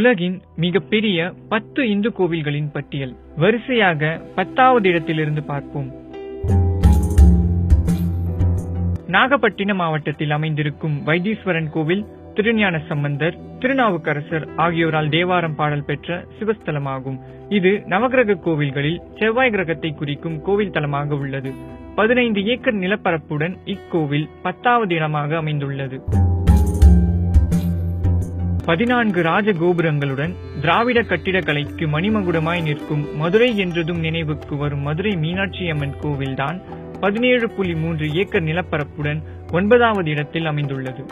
உலகின் மிகப்பெரிய பத்து இந்து கோவில்களின் பட்டியல். வரிசையாக பத்தாவது இடத்திலிருந்து பார்ப்போம். நாகப்பட்டினம் மாவட்டத்தில் அமைந்திருக்கும் வைத்தீஸ்வரன் கோவில் திருஞான சம்பந்தர் திருநாவுக்கரசர் ஆகியோரால் தேவாரம் பாடல் பெற்ற சிவஸ்தலமாகும். இது நவகிரக கோவில்களில் செவ்வாய் கிரகத்தை குறிக்கும் கோவில் தலமாக உள்ளது. பதினைந்து ஏக்கர் நிலப்பரப்புடன் இக்கோவில் பத்தாவது இடமாக அமைந்துள்ளது. பதினான்கு ராஜ கோபுரங்களுடன் திராவிட கட்டிடக்கலைக்கு மணிமகுடமாய் நிற்கும் மதுரை என்றதும் நினைவுக்கு வரும் மதுரை மீனாட்சி அம்மன் கோவில்தான் பதினேழு புள்ளி மூன்று ஏக்கர் நிலப்பரப்புடன் ஒன்பதாவது இடத்தில் அமைந்துள்ளது.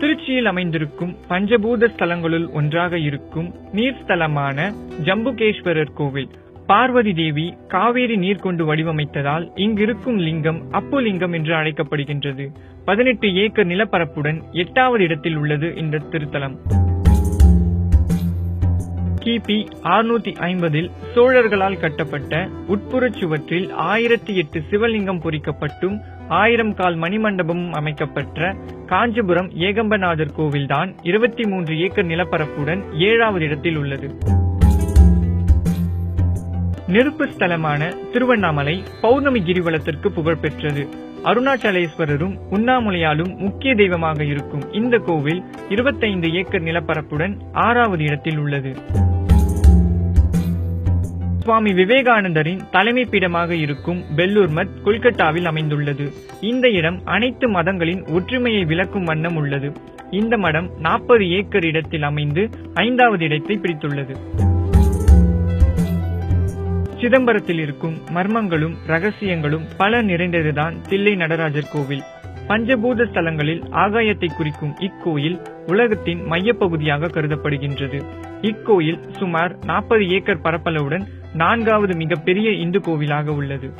திருச்சியில் அமைந்திருக்கும் பஞ்சபூத ஸ்தலங்களுள் ஒன்றாக இருக்கும் நீர்ஸ்தலமான ஜம்புகேஸ்வரர் கோவில் பார்வதி தேவி காவேரி நீர் கொண்டு வடிவமைத்ததால் இங்கிருக்கும் லிங்கம் அப்புலிங்கம் என்று அழைக்கப்படுகின்றது. பதினெட்டு ஏக்கர் நிலப்பரப்புடன் எட்டாவது இடத்தில் உள்ளது இந்த திருத்தலம். கிபி அறுநூத்தி ஐம்பதில் சோழர்களால் கட்டப்பட்ட உட்புறச் சுவற்றில் ஆயிரத்தி எட்டு சிவலிங்கம் பொறிக்கப்பட்டும் ஆயிரம் கால் மணிமண்டபமும் அமைக்கப்பட்ட காஞ்சிபுரம் ஏகம்பநாதர் கோவில்தான் இருபத்தி மூன்று ஏக்கர் நிலப்பரப்புடன் ஏழாவது இடத்தில் உள்ளது. நெருப்பு ஸ்தலமான திருவண்ணாமலை பௌர்ணமி கிரிவலத்திற்கு புகழ் பெற்றது. அருணாச்சலேஸ்வரரும் உண்ணாமுலையாலும் முக்கிய தெய்வமாக இருக்கும் இந்த கோவில் இருபத்தைந்து ஏக்கர் நிலப்பரப்புடன் ஆறாவது இடத்தில் உள்ளது. சுவாமி விவேகானந்தரின் தலைமை பீடமாக இருக்கும் பெல்லூர் மத் கொல்கத்தாவில் அமைந்துள்ளது. இந்த இடம் அனைத்து மதங்களின் ஒற்றுமையை விளக்கும் வண்ணம் உள்ளது. இந்த மடம் நாற்பது ஏக்கர் இடத்தில் அமைந்து ஐந்தாவது இடத்தை பிடித்துள்ளது. சிதம்பரத்தில் இருக்கும் மர்மங்களும் ரகசியங்களும் பல நிறைந்ததுதான் தில்லை நடராஜர் கோவில். பஞ்சபூத ஸ்தலங்களில் ஆகாயத்தை குறிக்கும் இக்கோயில் உலகத்தின் மையப்பகுதியாக கருதப்படுகின்றது. இக்கோயில் சுமார் நாற்பது ஏக்கர் பரப்பளவுடன் நான்காவது மிகப்பெரிய இந்து கோவிலாக உள்ளது.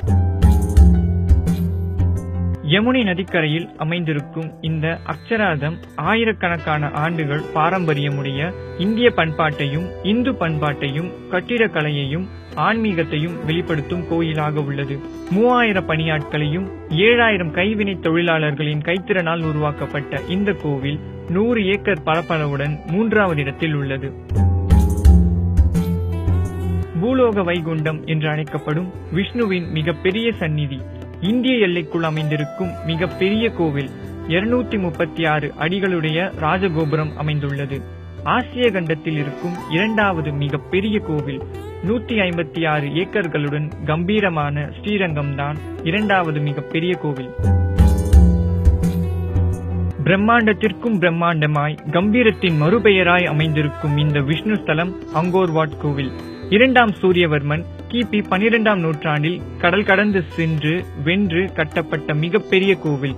யமுனை நதிக்கரையில் அமைந்திருக்கும் இந்த அக்ஷராதம் ஆயிரக்கணக்கான ஆண்டுகள் பாரம்பரியமுடைய இந்திய பண்பாட்டையும் இந்து பண்பாட்டையும் கட்டிடக்கலையையும் ஆன்மீகத்தையும் வெளிப்படுத்தும் கோயிலாக உள்ளது. மூவாயிரம் பணியாட்களையும் ஏழாயிரம் கைவினை தொழிலாளர்களின் கைத்திறனால் உருவாக்கப்பட்ட இந்த கோவில் நூறு ஏக்கர் பரப்பளவுடன் மூன்றாவது இடத்தில் உள்ளது. பூலோக வைகுண்டம் என்று அழைக்கப்படும் விஷ்ணுவின் மிகப்பெரிய சந்நிதி. இந்திய எல்லைக்குள் அமைந்திருக்கும் மிகப்பெரிய கோவில் இருநூத்தி முப்பத்தி ஆறு அடிகளுடைய ராஜகோபுரம் அமைந்துள்ளது. ஆசிய கண்டத்தில் இருக்கும் இரண்டாவது மிகப்பெரிய கோவில் நூத்தி ஐம்பத்தி ஆறு ஏக்கர்களுடன் கம்பீரமான ஸ்ரீரங்கம் தான் இரண்டாவது மிகப்பெரிய கோவில். பிரம்மாண்டத்திற்கும் பிரம்மாண்டமாய் கம்பீரத்தின் மறுபெயராய் அமைந்திருக்கும் இந்த விஷ்ணு ஸ்தலம் அங்கோர்வாட் கோவில். இரண்டாம் சூரியவர்மன் கிபி பனிரெண்டாம் நூற்றாண்டில் கடல் கடந்து சென்று வென்று கட்டப்பட்ட மிகப்பெரிய கோவில்.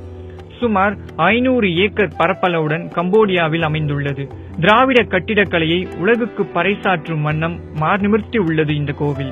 சுமார் ஐநூறு ஏக்கர் பரப்பளவுடன் கம்போடியாவில் அமைந்துள்ளது. திராவிட கட்டிடக்கலையை உலகுக்கு பறைசாற்றும் வண்ணம் மார்நிமிர்த்தி உள்ளது இந்த கோவில்.